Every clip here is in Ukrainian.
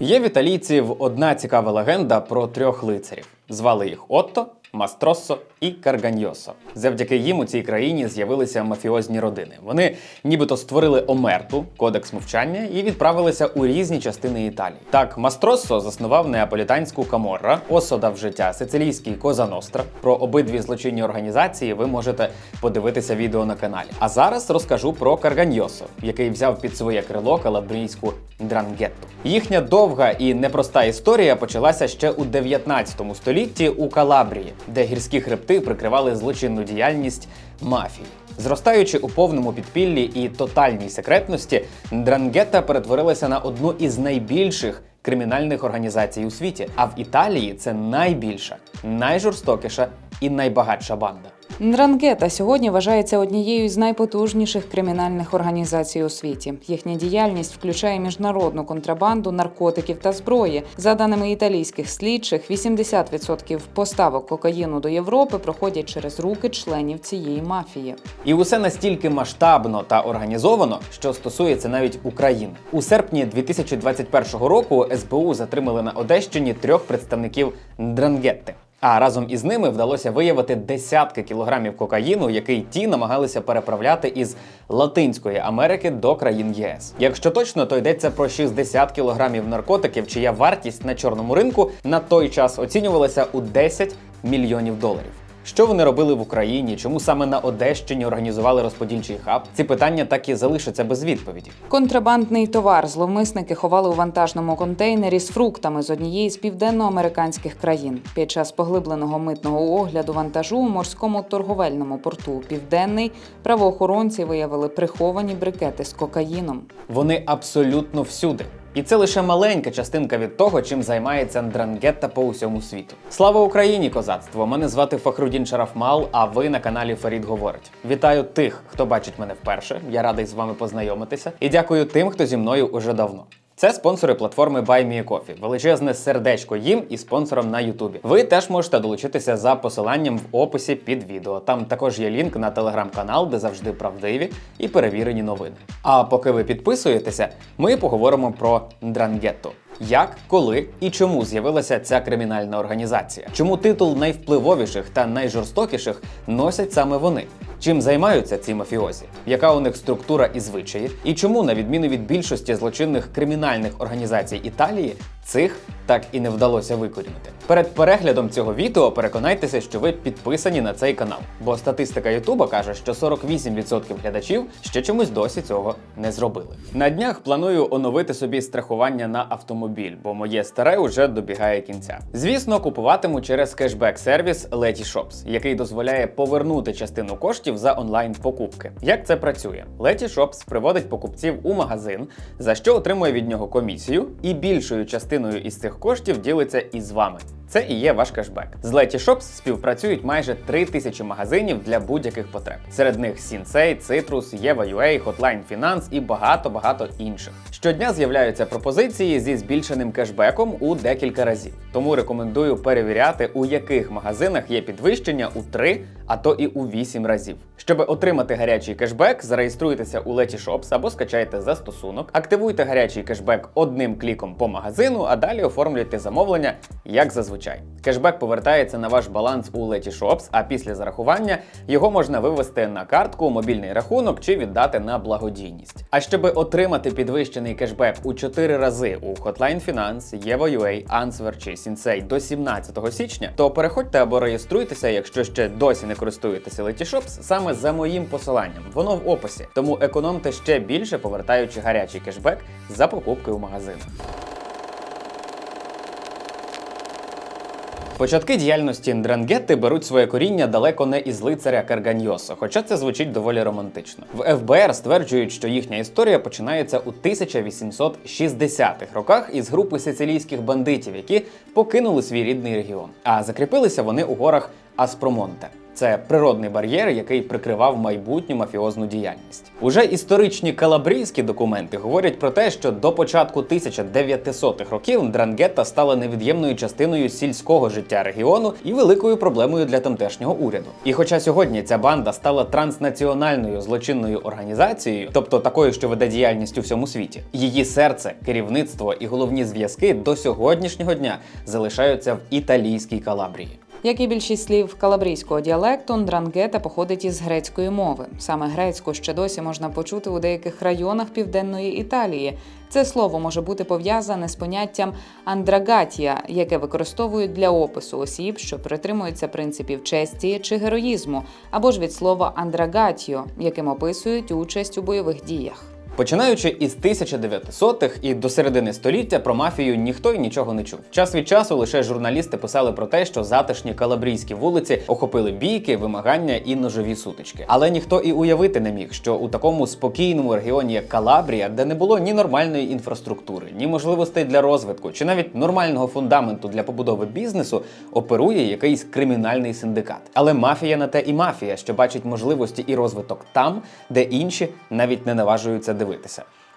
Є в італійців одна цікава легенда про трьох лицарів. Звали їх Отто, Мастроссо і Карганьосо. Завдяки їм у цій країні з'явилися мафіозні родини. Вони нібито створили омерту, кодекс мовчання, і відправилися у різні частини Італії. Так, Мастроссо заснував неаполітанську Каморра, Осо дав життя сицилійський Коза Ностра. Про обидві злочинні організації ви можете подивитися відео на каналі. А зараз розкажу про Карганьосо, який взяв під своє крило калабрійську Дрангетту. Їхня довга і непроста історія почалася ще у 19 столітті у Калабрії, де гірські хребти прикривали злочинну діяльність мафії. Зростаючи у повному підпіллі і тотальній секретності, Дрангета перетворилася на одну із найбільших кримінальних організацій у світі. А в Італії це найбільша, найжорстокіша і найбагатша банда. Ндрангета сьогодні вважається однією з найпотужніших кримінальних організацій у світі. Їхня діяльність включає міжнародну контрабанду наркотиків та зброї. За даними італійських слідчих, 80% поставок кокаїну до Європи проходять через руки членів цієї мафії. І усе настільки масштабно та організовано, що стосується навіть України. У серпні 2021 року СБУ затримали на Одещині трьох представників Дрангетти. А разом із ними вдалося виявити десятки кілограмів кокаїну, який ті намагалися переправляти із Латинської Америки до країн ЄС. Якщо точно, то йдеться про 60 кілограмів наркотиків, чия вартість на чорному ринку на той час оцінювалася у 10 мільйонів доларів. Що вони робили в Україні? Чому саме на Одещині організували розподільчий хаб? Ці питання так і залишаться без відповіді. Контрабандний товар зловмисники ховали у вантажному контейнері з фруктами з однієї з південноамериканських країн. Під час поглибленого митного огляду вантажу у морському торговельному порту Південний правоохоронці виявили приховані брикети з кокаїном. Вони абсолютно всюди. І це лише маленька частинка від того, чим займається Ндрангетта по усьому світу. Слава Україні, козацтво! Мене звати Фахрудін Шарафмал, а ви на каналі Фарід Говорить. Вітаю тих, хто бачить мене вперше. Я радий з вами познайомитися. І дякую тим, хто зі мною уже давно. Це спонсори платформи BuyMeACoffee. Величезне сердечко їм і спонсорам на Ютубі. Ви теж можете долучитися за посиланням в описі під відео. Там також є лінк на телеграм-канал, де завжди правдиві і перевірені новини. А поки ви підписуєтеся, ми поговоримо про Дрангетто. Як, коли і чому з'явилася ця кримінальна організація? Чому титул найвпливовіших та найжорстокіших носять саме вони? Чим займаються ці мафіозі? Яка у них структура і звичаї? І чому, на відміну від більшості злочинних кримінальних організацій Італії, цих так і не вдалося викорінити? Перед переглядом цього відео переконайтеся, що ви підписані на цей канал, бо статистика Ютуба каже, що 48% глядачів ще чомусь досі цього не зробили. На днях планую оновити собі страхування на автомобіль, бо моє старе уже добігає кінця. Звісно, купуватиму через кешбек-сервіс Letyshops, який дозволяє повернути частину коштів за онлайн-покупки. Як це працює? Letyshops приводить покупців у магазин, за що отримує від нього комісію, і більшою частиною із цих коштів ділиться із вами. Це і є ваш кешбек. З Letyshops співпрацюють майже 3 тисячі магазинів для будь-яких потреб. Серед них Sensei, Citrus, Єва.ua, Hotline Finance і багато-багато інших. Щодня з'являються пропозиції зі збільшеним кешбеком у декілька разів. Тому рекомендую перевіряти, у яких магазинах є підвищення у 3, а то і у 8 разів. Щоб отримати гарячий кешбек, зареєструйтеся у Letyshops або скачайте застосунок, активуйте гарячий кешбек одним кліком по магазину, а далі оформлюйте замовлення як зазвичай. Кешбек повертається на ваш баланс у Letyshops, а після зарахування його можна вивести на картку, мобільний рахунок чи віддати на благодійність. А щоб отримати підвищений кешбек у 4 рази у Hotline Finance, Єва.ua, Answer чи Sensei до 17 січня, то переходьте або реєструйтеся, якщо ще досі не користуєтеся Letyshops, саме за моїм посиланням. Воно в описі. Тому економте ще більше, повертаючи гарячий кешбек за покупки у магазинах. Початки діяльності Ндрангетти беруть своє коріння далеко не із лицаря Карганьоса, хоча це звучить доволі романтично. В ФБР стверджують, що їхня історія починається у 1860-х роках із групи сицилійських бандитів, які покинули свій рідний регіон. А закріпилися вони у горах Аспромонте. Це природний бар'єр, який прикривав майбутню мафіозну діяльність. Уже історичні калабрійські документи говорять про те, що до початку 1900-х років Дрангетта стала невід'ємною частиною сільського життя регіону і великою проблемою для тамтешнього уряду. І хоча сьогодні ця банда стала транснаціональною злочинною організацією, тобто такою, що веде діяльність у всьому світі, її серце, керівництво і головні зв'язки до сьогоднішнього дня залишаються в італійській Калабрії. Як і більшість слів калабрійського діалекту, ндрангета походить із грецької мови. Саме грецьку ще досі можна почути у деяких районах південної Італії. Це слово може бути пов'язане з поняттям андрагатія, яке використовують для опису осіб, що притримуються принципів честі чи героїзму, або ж від слова андрагатіо, яким описують участь у бойових діях. Починаючи із 1900-х і до середини століття про мафію ніхто й нічого не чув. Час від часу лише журналісти писали про те, що затишні калабрійські вулиці охопили бійки, вимагання і ножові сутички. Але ніхто і уявити не міг, що у такому спокійному регіоні, як Калабрія, де не було ні нормальної інфраструктури, ні можливостей для розвитку, чи навіть нормального фундаменту для побудови бізнесу, оперує якийсь кримінальний синдикат. Але мафія на те і мафія, що бачить можливості і розвиток там, де інші навіть не наважуються дивитися.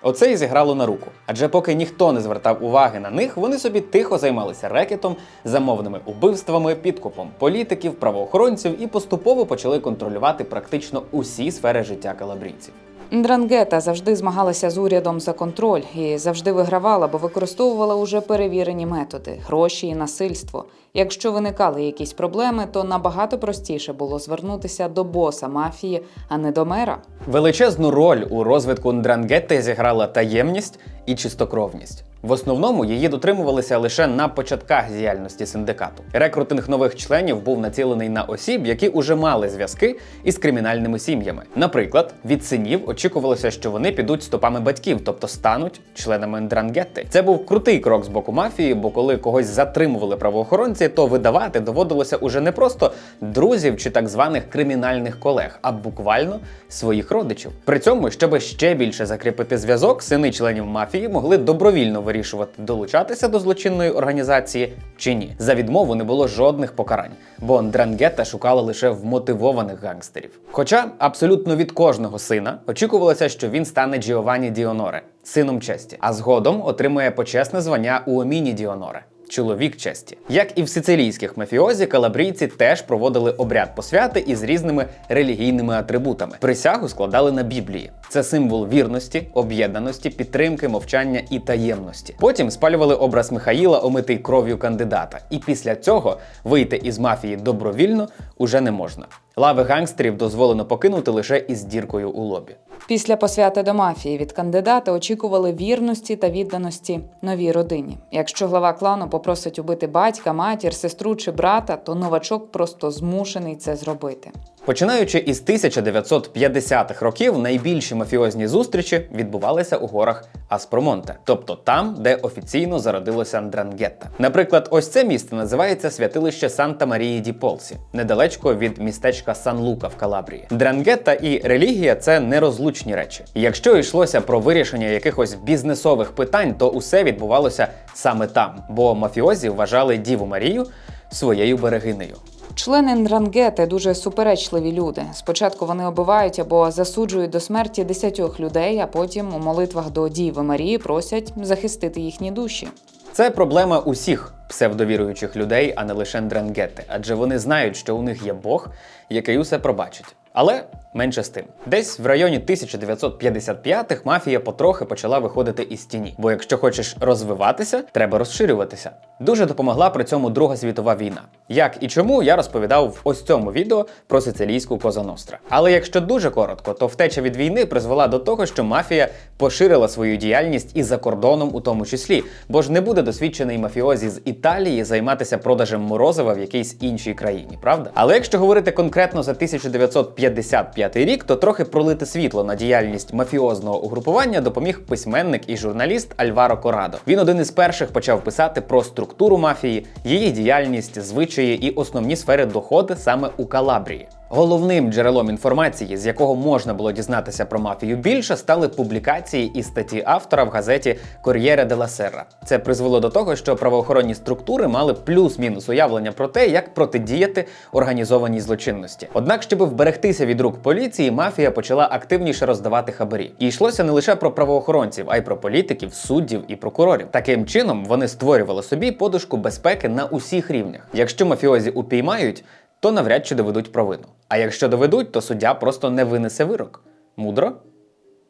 Оце і зіграло на руку. Адже поки ніхто не звертав уваги на них, вони собі тихо займалися рекетом, замовними убивствами, підкупом політиків, правоохоронців і поступово почали контролювати практично усі сфери життя калабрійців. Ндрангета завжди змагалася з урядом за контроль і завжди вигравала, бо використовувала уже перевірені методи гроші і насильство. Якщо виникали якісь проблеми, то набагато простіше було звернутися до боса мафії, а не до мера. Величезну роль у розвитку Ндрангетти зіграла таємність і чистокровність. В основному її дотримувалися лише на початках діяльності синдикату. Рекрутинг нових членів був націлений на осіб, які уже мали зв'язки із кримінальними сім'ями. Наприклад, від синів очікувалося, що вони підуть стопами батьків, тобто стануть членами Ндрангетти. Це був крутий крок з боку мафії, бо коли когось затримували правоохоронці, то видавати доводилося уже не просто друзів чи так званих кримінальних колег, а буквально своїх родичів. При цьому, щоб ще більше закріпити зв'язок, сини членів мафії могли добровільно вирішувати, долучатися до злочинної організації чи ні. За відмову не було жодних покарань, бо Ндрангета шукала лише вмотивованих гангстерів. Хоча абсолютно від кожного сина очікувалося, що він стане Джіованні Діоноре, сином честі, а згодом отримує почесне звання Уоміні Діоноре. Чоловік честі, як і в сицилійських мафіозі, калабрійці теж проводили обряд посвяти із різними релігійними атрибутами. Присягу складали на Біблії. Це символ вірності, об'єднаності, підтримки, мовчання і таємності. Потім спалювали образ Михаїла, омитий кров'ю кандидата. І після цього вийти із мафії добровільно уже не можна. Лави гангстерів дозволено покинути лише із діркою у лобі. Після посвяти до мафії від кандидата очікували вірності та відданості новій родині. Якщо глава клану попросить убити батька, матір, сестру чи брата, то новачок просто змушений це зробити. Починаючи із 1950-х років, найбільші мафіозні зустрічі відбувалися у горах Аспромонте, тобто там, де офіційно зародилося Ндрангетта. Наприклад, ось це місце називається святилище Санта Марії ді Полсі, недалечко від містечка Сан Лука в Калабрії. Дрангетта і релігія це нерозлучні речі. Якщо йшлося про вирішення якихось бізнесових питань, то усе відбувалося саме там, бо мафіозі вважали Діву Марію своєю берегинею. Члени Ндрангети дуже суперечливі люди. Спочатку вони обивають або засуджують до смерті десятьох людей, а потім у молитвах до Діви Марії просять захистити їхні душі. Це проблема усіх псевдовіруючих людей, а не лише Ндрангети, адже вони знають, що у них є Бог, який усе пробачить. Але менше з тим, десь в районі 1955-х мафія потрохи почала виходити із тіні. Бо якщо хочеш розвиватися, треба розширюватися. Дуже допомогла при цьому Друга світова війна. Як і чому я розповідав в ось цьому відео про сицилійську Коза Ностра. Але якщо дуже коротко, то втеча від війни призвела до того, що мафія поширила свою діяльність і за кордоном, у тому числі, бо ж не буде досвідчений мафіозі з Італії займатися продажем морозива в якійсь іншій країні, правда? Але якщо говорити конкретно за 1955 рік, то трохи пролити світло на діяльність мафіозного угрупування допоміг письменник і журналіст Альваро Корадо. Він один із перших почав писати про структуру мафії, її діяльність, звичаї і основні сфери доходи саме у Калабрії. Головним джерелом інформації, з якого можна було дізнатися про мафію більше, стали публікації і статті автора в газеті Кор'єре де ла Серра. Це призвело до того, що правоохоронні структури мали плюс-мінус уявлення про те, як протидіяти організованій злочинності. Однак, щоб вберегтися від рук поліції, мафія почала активніше роздавати хабарі. І йшлося не лише про правоохоронців, а й про політиків, суддів і прокурорів. Таким чином вони створювали собі подушку безпеки на усіх рівнях. Якщо мафіозі упіймають, то навряд чи доведуть провину. А якщо доведуть, то суддя просто не винесе вирок. Мудро?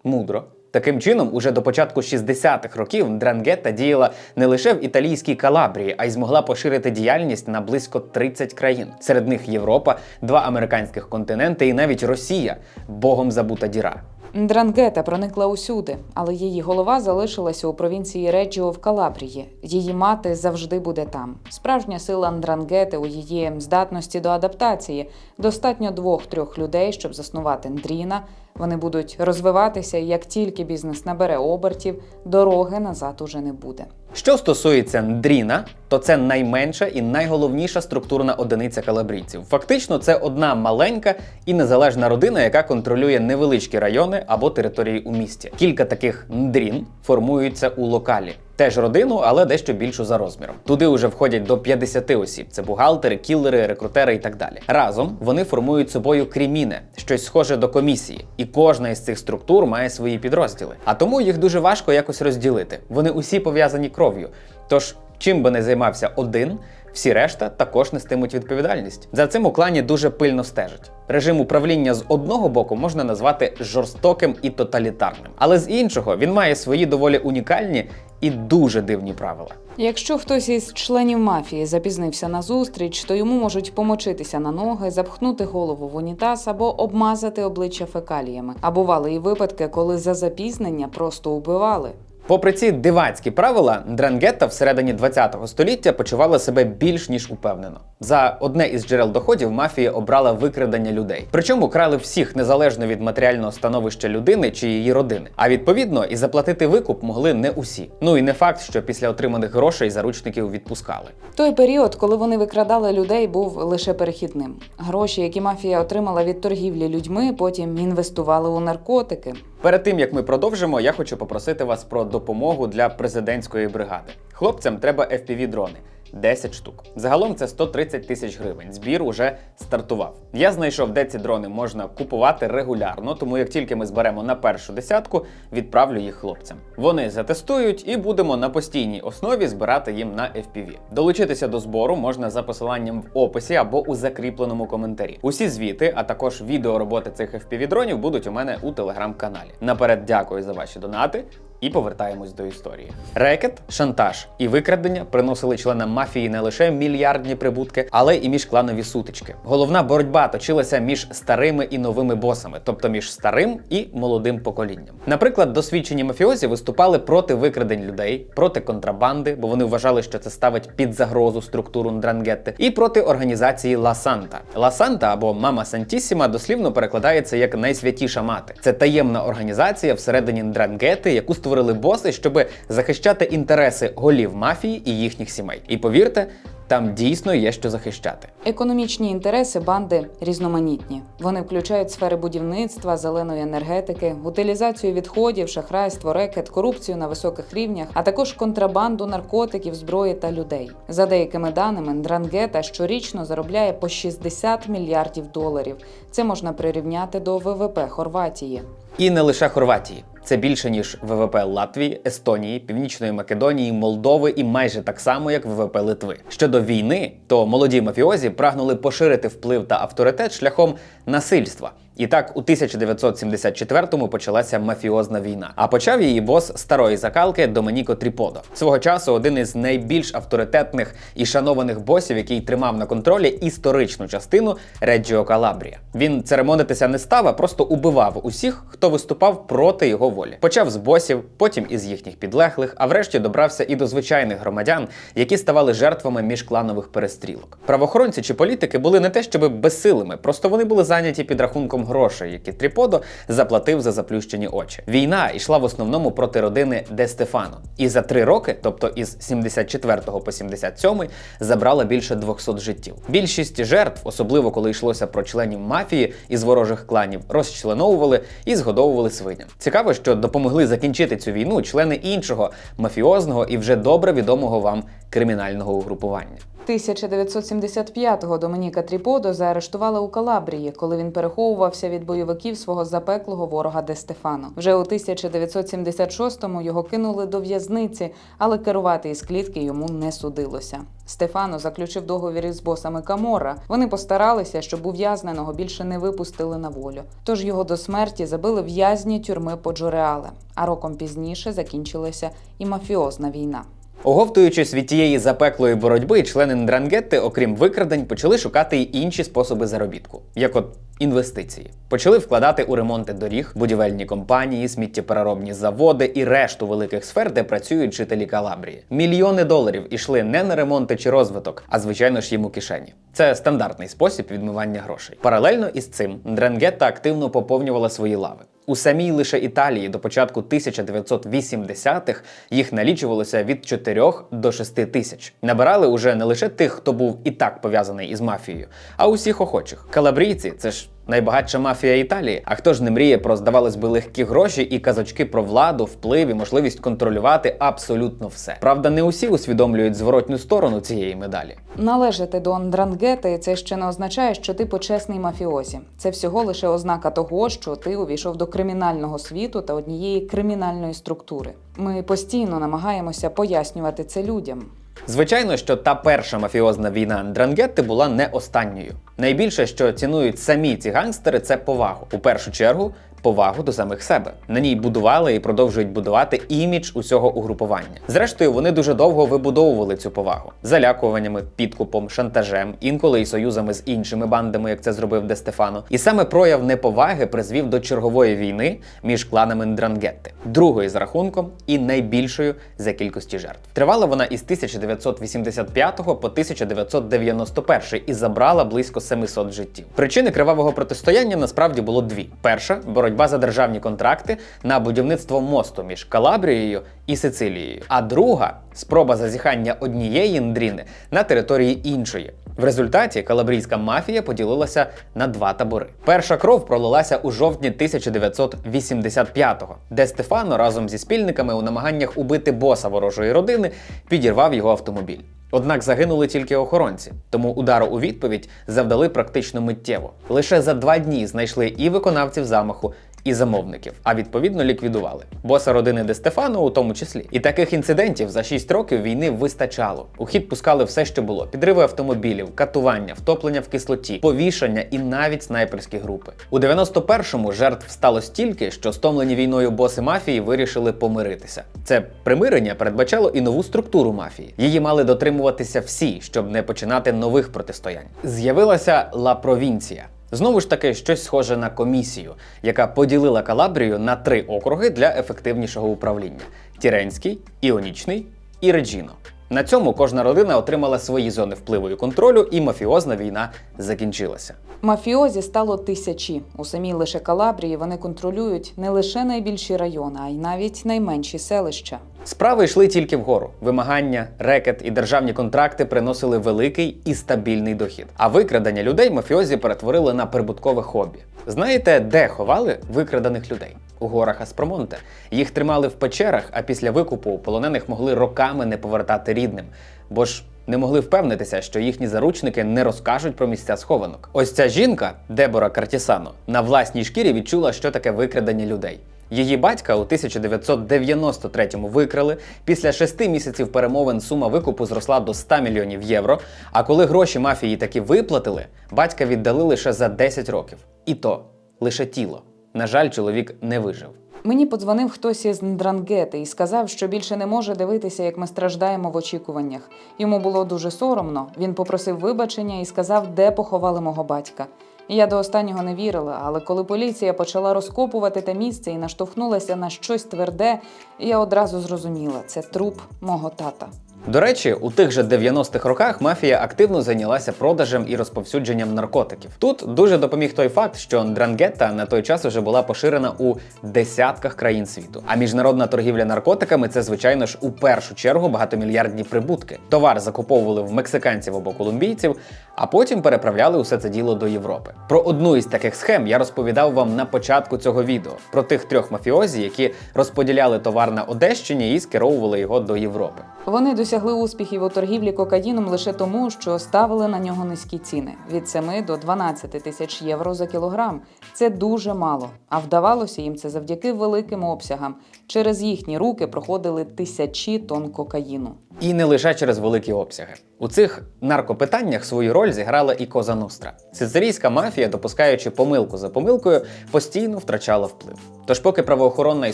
Мудро. Таким чином, уже до початку 60-х років Дрангетта діяла не лише в італійській Калабрії, а й змогла поширити діяльність на близько 30 країн. Серед них Європа, два американських континенти і навіть Росія, богом забута діра. Дрангета проникла усюди, але її голова залишилася у провінції Реджіо в Калабрії. Її мати завжди буде там. Справжня сила Ндрангети у її здатності до адаптації. Достатньо двох-трьох людей, щоб заснувати Ндріна. Вони будуть розвиватися, і як тільки бізнес набере обертів, дороги назад уже не буде. Що стосується Ндріна, то це найменша і найголовніша структурна одиниця калабрійців. Фактично, це одна маленька і незалежна родина, яка контролює невеличкі райони або території у місті. Кілька таких ндрін формуються у локалі. Теж родину, але дещо більшу за розміром. Туди вже входять до 50 осіб: це бухгалтери, кілери, рекрутери і так далі. Разом вони формують собою кріміне, щось схоже до комісії, і кожна із цих структур має свої підрозділи. А тому їх дуже важко якось розділити. Вони усі пов'язані кров'ю. Тож, чим би не займався один, всі решта також нестимуть відповідальність. За цим у клані дуже пильно стежать. Режим управління з одного боку можна назвати жорстоким і тоталітарним, але з іншого він має свої доволі унікальні і дуже дивні правила. Якщо хтось із членів мафії запізнився на зустріч, то йому можуть помочитися на ноги, запхнути голову в унітаз або обмазати обличчя фекаліями. А бували і випадки, коли за запізнення просто убивали. Попри ці дивацькі правила, Дрангетта всередині 20-го століття почувала себе більш ніж упевнено. За одне із джерел доходів мафія обрала викрадення людей. Причому крали всіх незалежно від матеріального становища людини чи її родини. А відповідно і заплатити викуп могли не усі. Ну і не факт, що після отриманих грошей заручників відпускали. Той період, коли вони викрадали людей, був лише перехідним. Гроші, які мафія отримала від торгівлі людьми, потім інвестували у наркотики. Перед тим як ми продовжимо, я хочу попросити вас про допомогу для президентської бригади. Хлопцям треба fpv дрони 10 штук. Загалом це 130 тисяч гривень. Збір уже стартував. Я знайшов, де ці дрони можна купувати регулярно, тому як тільки ми зберемо на першу десятку, відправлю їх хлопцям. Вони затестують і будемо на постійній основі збирати їм на FPV. Долучитися до збору можна за посиланням в описі або у закріпленому коментарі. Усі звіти, а також відео роботи цих FPV дронів будуть у мене у телеграм-каналі. Наперед дякую за ваші донати. І повертаємось до історії. Рекет, шантаж і викрадення приносили членам мафії не лише мільярдні прибутки, але і міжкланові сутички. Головна боротьба точилася між старими і новими босами, тобто між старим і молодим поколінням. Наприклад, досвідчені мафіозі виступали проти викрадень людей, проти контрабанди, бо вони вважали, що це ставить під загрозу структуру Ндрангетти, і проти організації Ла Санта. Ла Санта або Мама Сантісіма дослівно перекладається як найсвятіша мати. Це таємна організація всередині Ндрангети, яку створили боси, щоб захищати інтереси голів мафії і їхніх сімей. І повірте, там дійсно є що захищати. Економічні інтереси банди різноманітні. Вони включають сфери будівництва, зеленої енергетики, утилізацію відходів, шахрайство, рекет, корупцію на високих рівнях, а також контрабанду наркотиків, зброї та людей. За деякими даними, Ндрангета щорічно заробляє по 60 мільярдів доларів. Це можна прирівняти до ВВП Хорватії. І не лише Хорватії. Це більше ніж ВВП Латвії, Естонії, Північної Македонії, Молдови і майже так само, як ВВП Литви. Щодо війни, то молоді мафіозі прагнули поширити вплив та авторитет шляхом насильства. І так, у 1974-му почалася мафіозна війна. А почав її бос старої закалки Доменіко Тріподо. Свого часу один із найбільш авторитетних і шанованих босів, який тримав на контролі історичну частину Реджіо Калабрія. Він церемонитися не став, а просто убивав усіх, хто виступав проти його волі. Почав з босів, потім із їхніх підлеглих, а врешті добрався і до звичайних громадян, які ставали жертвами міжкланових перестрілок. Правоохоронці чи політики були не те, щоб безсилими, просто вони були зайняті підрахунком грошей, які Тріподо заплатив за заплющені очі. Війна йшла в основному проти родини Де Стефано. І за три роки, тобто із 74 по 77, забрала більше 200 життів. Більшість жертв, особливо коли йшлося про членів мафії із ворожих кланів, розчленовували і згодовували свиням. Цікаво, що допомогли закінчити цю війну члени іншого мафіозного і вже добре відомого вам кримінального угрупування. 1975-го Домініка Тріподо заарештували у Калабрії, коли він переховувався від бойовиків свого запеклого ворога Де Стефано. Вже у 1976-му його кинули до в'язниці, але керувати із клітки йому не судилося. Стефано заключив договір із босами Камора. Вони постаралися, щоб ув'язненого більше не випустили на волю. Тож його до смерті забили в'язні тюрми Поджореале. А роком пізніше закінчилася і мафіозна війна. Оговтуючись від тієї запеклої боротьби, члени Ндрангетти, окрім викрадень, почали шукати й інші способи заробітку, як от інвестиції. Почали вкладати у ремонти доріг, будівельні компанії, сміттєпереробні заводи і решту великих сфер, де працюють жителі Калабрії. Мільйони доларів ішли не на ремонти чи розвиток, а звичайно ж їм у кишені. Це стандартний спосіб відмивання грошей. Паралельно із цим Ндрангетта активно поповнювала свої лави. У самій лише Італії до початку 1980-х їх налічувалося від 4 до 6 тисяч. Набирали уже не лише тих, хто був і так пов'язаний із мафією, а усіх охочих. Калабрійці це ж. Найбагатша мафія Італії. А хто ж не мріє про, здавалось би, легкі гроші і казочки про владу, вплив і можливість контролювати абсолютно все. Правда, не усі усвідомлюють зворотню сторону цієї медалі. Належати до Андрангети це ще не означає, що ти почесний мафіозі. Це всього лише ознака того, що ти увійшов до кримінального світу та однієї кримінальної структури. Ми постійно намагаємося пояснювати це людям. Звичайно, що та перша мафіозна війна Андрангетти була не останньою. Найбільше, що цінують самі ці гангстери, це повагу. У першу чергу, повагу до самих себе. На ній будували і продовжують будувати імідж усього угрупування. Зрештою, вони дуже довго вибудовували цю повагу залякуваннями, підкупом, шантажем, інколи і союзами з іншими бандами, як це зробив Де Стефано. І саме прояв неповаги призвів до чергової війни між кланами Ндрангетти, другої за рахунком і найбільшою за кількості жертв. Тривала вона із 1985 по 1991 і забрала близько 700 життів. Причини кривавого протистояння насправді було дві: перша боротьба за державні контракти на будівництво мосту між Калабрією і Сицилією. А друга спроба зазіхання однієї ндріни на території іншої. В результаті калабрійська мафія поділилася на два табори. Перша кров пролилася у жовтні 1985-го, де Стефано разом зі спільниками у намаганнях убити боса ворожої родини підірвав його автомобіль. Однак загинули тільки охоронці, тому удару у відповідь завдали практично миттєво. Лише за два дні знайшли і виконавців замаху, і замовників, а відповідно ліквідували. Боса родини Де Стефано у тому числі. І таких інцидентів за 6 років війни вистачало. У хід пускали все, що було: підриви автомобілів, катування, втоплення в кислоті, повішання і навіть снайперські групи. У 91-му жертв стало стільки, що стомлені війною боси мафії вирішили помиритися. Це примирення передбачало і нову структуру мафії. Її мали дотримуватися всі, щоб не починати нових протистоянь. З'явилася Ла Провінція. Знову ж таки, щось схоже на комісію, яка поділила Калабрію на три округи для ефективнішого управління: Тіренський, Іонічний і Реджіно. На цьому кожна родина отримала свої зони впливу і контролю, і мафіозна війна закінчилася. Мафіозі стало тисячі. У самій лише Калабрії вони контролюють не лише найбільші райони, а й навіть найменші селища. Справи йшли тільки вгору. Вимагання, рекет і державні контракти приносили великий і стабільний дохід. А викрадення людей мафіозі перетворили на прибуткове хобі. Знаєте, де ховали викраданих людей? У горах Аспромонте. Їх тримали в печерах, а після викупу полонених могли роками не повертати рідним, бо ж не могли впевнитися, що їхні заручники не розкажуть про місця схованок. Ось ця жінка, Дебора Картісано, на власній шкірі відчула, що таке викрадення людей. Її батька у 1993-му викрали. Після шести місяців перемовин сума викупу зросла до 100 мільйонів євро. А коли гроші мафії таки виплатили, батька віддали лише за 10 років. І то лише тіло. На жаль, чоловік не вижив. Мені подзвонив хтось із Ндрангети і сказав, що більше не може дивитися, як ми страждаємо в очікуваннях. Йому було дуже соромно. Він попросив вибачення і сказав, де поховали мого батька. Я до останнього не вірила, але коли поліція почала розкопувати те місце і наштовхнулася на щось тверде, я одразу зрозуміла це труп мого тата. До речі, у тих же 90-х роках мафія активно зайнялася продажем і розповсюдженням наркотиків. Тут дуже допоміг той факт, що дрангетта на той час вже була поширена у десятках країн світу. А міжнародна торгівля наркотиками це, звичайно ж, у першу чергу багатомільярдні прибутки. Товар закуповували в мексиканців або колумбійців, а потім переправляли усе це діло до Європи. Про одну із таких схем я розповідав вам на початку цього відео про тих трьох мафіозі, які розподіляли товар на Одещині і скеровували його до Європи. Вони досягли успіхів у торгівлі кокаїном лише тому, що ставили на нього низькі ціни від 7 до 12 тисяч євро за кілограм. Це дуже мало. А вдавалося їм це завдяки великим обсягам. Через їхні руки проходили тисячі тонн кокаїну. І не лише через великі обсяги. У цих наркопитаннях свою роль зіграла і Коза Ностра. Сицилійська мафія, допускаючи помилку за помилкою, постійно втрачала вплив. Тож, поки правоохоронна і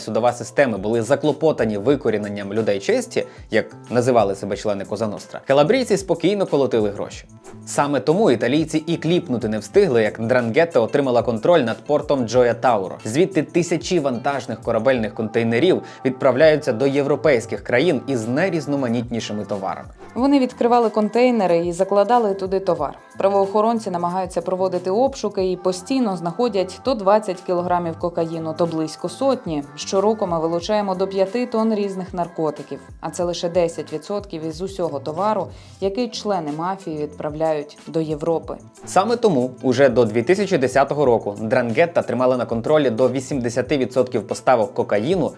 судова системи були заклопотані викоріненням людей честі, як називали себе члени Коза Ностра, калабрійці спокійно колотили гроші. Саме тому італійці і кліпнути не встигли, як Дрангетта отримала контроль над портом Джоя Тауро. Звідти тисячі вантажних корабельних контейнерів відправляються до європейських країн із найрізноманітнішими товарами. Вони відкривали контейнери і закладали туди товар. Правоохоронці намагаються проводити обшуки і постійно знаходять то 20 кілограмів кокаїну, то близько сотні. Щороку ми вилучаємо до 5 тонн різних наркотиків, а це лише 10% із усього товару, який члени мафії відправляють до Європи. Саме тому уже до 2010 року Дрангетта тримала на контролі до 80% поставок кокаїну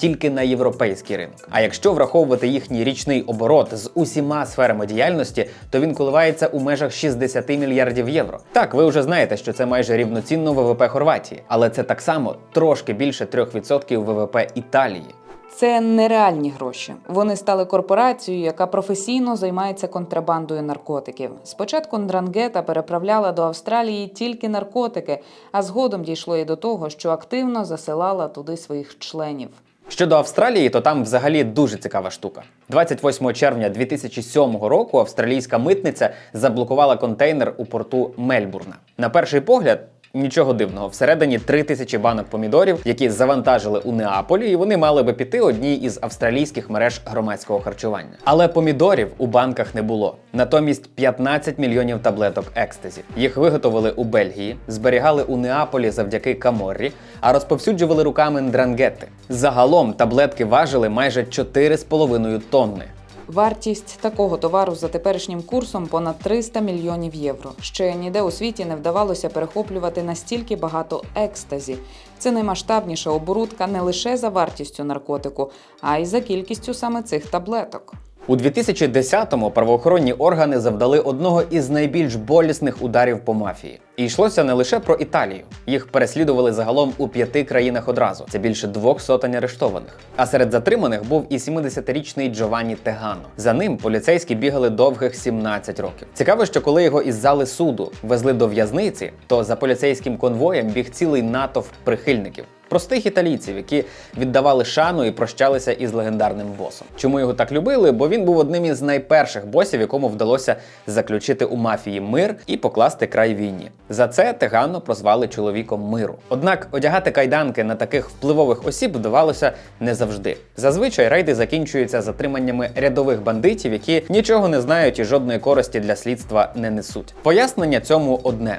тільки на європейський ринок. А якщо враховувати їхній річний оборот з усіма сферами діяльності, то він коливається у межах 60 мільярдів євро. Так, ви вже знаєте, що це майже рівноцінно ВВП Хорватії, але це так само трошки більше 3% ВВП Італії. Це нереальні гроші. Вони стали корпорацією, яка професійно займається контрабандою наркотиків. Спочатку Ндрангета переправляла до Австралії тільки наркотики, а згодом дійшло і до того, що активно засилала туди своїх членів. Щодо Австралії, то там взагалі дуже цікава штука. 28 червня 2007 року австралійська митниця заблокувала контейнер у порту Мельбурна. На перший погляд. Нічого дивного, всередині 3 тисячі банок помідорів, які завантажили у Неаполі, і вони мали би піти одній із австралійських мереж громадського харчування. Але помідорів у банках не було. Натомість 15 мільйонів таблеток екстазі. Їх виготовили у Бельгії, зберігали у Неаполі завдяки Каморрі, а розповсюджували руками Ндрангетти. Загалом таблетки важили майже 4,5 тонни. Вартість такого товару за теперішнім курсом понад 300 мільйонів євро. Ще ніде у світі не вдавалося перехоплювати настільки багато екстазі. Це наймасштабніша оборудка не лише за вартістю наркотику, а й за кількістю саме цих таблеток. У 2010-му правоохоронні органи завдали одного із найбільш болісних ударів по мафії. І йшлося не лише про Італію. Їх переслідували загалом у п'яти країнах одразу. Це більше двох сотень арештованих. А серед затриманих був і 70-річний Джованні Тегано. За ним поліцейські бігали довгих 17 років. Цікаво, що коли його із зали суду везли до в'язниці, то за поліцейським конвоєм біг цілий натовп прихильників. Простих італійців, які віддавали шану і прощалися із легендарним босом. Чому його так любили? Бо він був одним із найперших босів, якому вдалося заключити у мафії мир і покласти край війні. За це Тегано прозвали чоловіком миру. Однак одягати кайданки на таких впливових осіб вдавалося не завжди. Зазвичай рейди закінчуються затриманнями рядових бандитів, які нічого не знають і жодної користі для слідства не несуть. Пояснення цьому одне: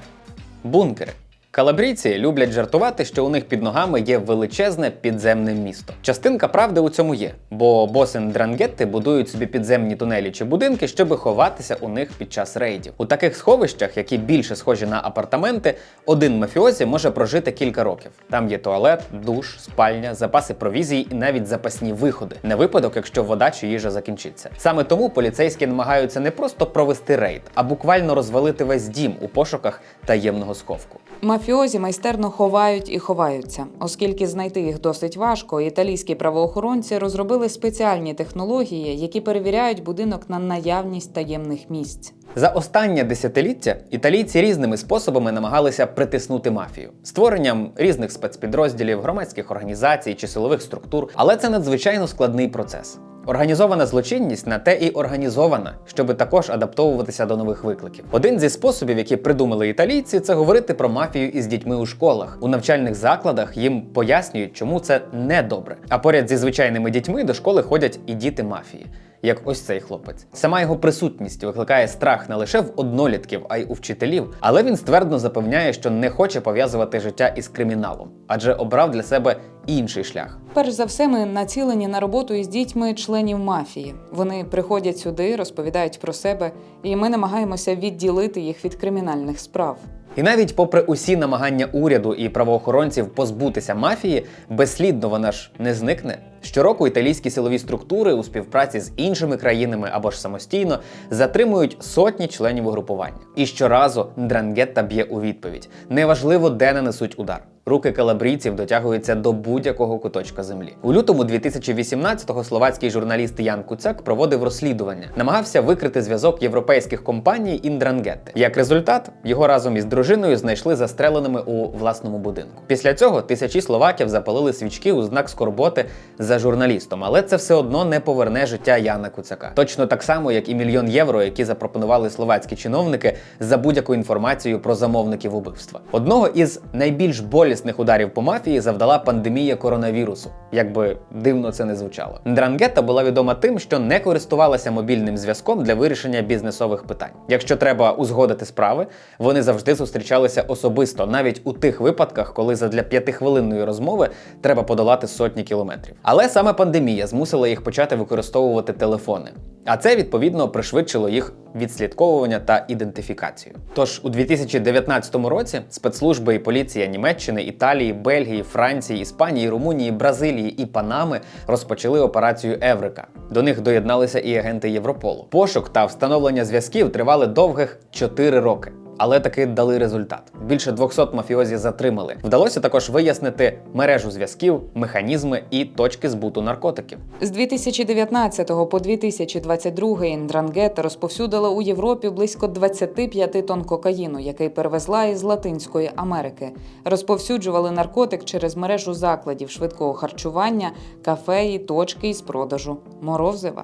бункери. Калабрійці люблять жартувати, що у них під ногами є величезне підземне місто. Частинка правди у цьому є, бо босин Дрангетти будують собі підземні тунелі чи будинки, щоб ховатися у них під час рейдів. У таких сховищах, які більше схожі на апартаменти, один мафіозі може прожити кілька років. Там є туалет, душ, спальня, запаси провізії і навіть запасні виходи на випадок, якщо вода чи їжа закінчиться. Саме тому поліцейські намагаються не просто провести рейд, а буквально розвалити весь дім у пошуках таємного сховку. Мафіозі майстерно ховають і ховаються, оскільки знайти їх досить важко. Італійські правоохоронці розробили спеціальні технології, які перевіряють будинок на наявність таємних місць. За останнє десятиліття італійці різними способами намагалися притиснути мафію створенням різних спецпідрозділів, громадських організацій чи силових структур, але це надзвичайно складний процес. Організована злочинність на те і організована, щоб також адаптовуватися до нових викликів. Один зі способів, які придумали італійці, це говорити про мафію із дітьми у школах. У навчальних закладах їм пояснюють, чому це не добре. А поряд зі звичайними дітьми до школи ходять і діти мафії. Як ось цей хлопець. Сама його присутність викликає страх не лише в однолітків, а й у вчителів. Але він ствердно запевняє, що не хоче пов'язувати життя із криміналом, адже обрав для себе інший шлях. Перш за все, ми націлені на роботу із дітьми членів мафії. Вони приходять сюди, розповідають про себе, і ми намагаємося відділити їх від кримінальних справ. І навіть попри усі намагання уряду і правоохоронців позбутися мафії, безслідно вона ж не зникне. Щороку італійські силові структури у співпраці з іншими країнами або ж самостійно затримують сотні членів угрупування. І щоразу Дрангетта б'є у відповідь: неважливо, де нанесуть удар. Руки калабрійців дотягуються до будь-якого куточка землі. У лютому 2018-го словацький журналіст Ян Куцяк проводив розслідування, намагався викрити зв'язок європейських компаній і Дрангетти. Як результат, його разом із дружиною знайшли застреленими у власному будинку. Після цього тисячі словаків запалили свічки у знак скорботи за журналістом, але це все одно не поверне життя Яна Куцяка. Точно так само, як і мільйон євро, які запропонували словацькі чиновники за будь-яку інформацію про замовників убивства. Одного із найбільш болісних ударів по мафії завдала пандемія коронавірусу, як би дивно це не звучало. Дрангетта була відома тим, що не користувалася мобільним зв'язком для вирішення бізнесових питань. Якщо треба узгодити справи, вони завжди зустрічалися особисто, навіть у тих випадках, коли задля п'ятихвилинної розмови треба подолати сотні кілометрів. Але саме пандемія змусила їх почати використовувати телефони. А це відповідно пришвидшило їх відслідковування та ідентифікацію. Тож у 2019 році спецслужби і поліція Німеччини, Італії, Бельгії, Франції, Іспанії, Румунії, Бразилії і Панами розпочали операцію Еврика. До них доєдналися і агенти Європолу. Пошук та встановлення зв'язків тривали довгих 4 роки. Але таки дали результат. Більше 200 мафіозі затримали. Вдалося також вияснити мережу зв'язків, механізми і точки збуту наркотиків. З 2019 по 2022 Індранґета розповсюдила у Європі близько 25 тонн кокаїну, який перевезла із Латинської Америки. Розповсюджували наркотик через мережу закладів швидкого харчування, кафе і точки із продажу морозива.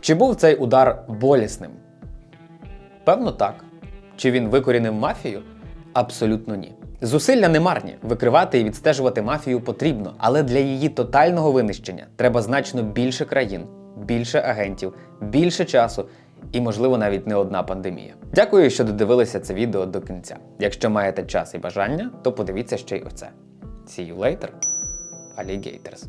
Чи був цей удар болісним? Певно, так. Чи він викорінив мафію? Абсолютно ні. Зусилля не марні. Викривати і відстежувати мафію потрібно, але для її тотального винищення треба значно більше країн, більше агентів, більше часу і, можливо, навіть не одна пандемія. Дякую, що додивилися це відео до кінця. Якщо маєте час і бажання, то подивіться ще й оце. See you later, alligators.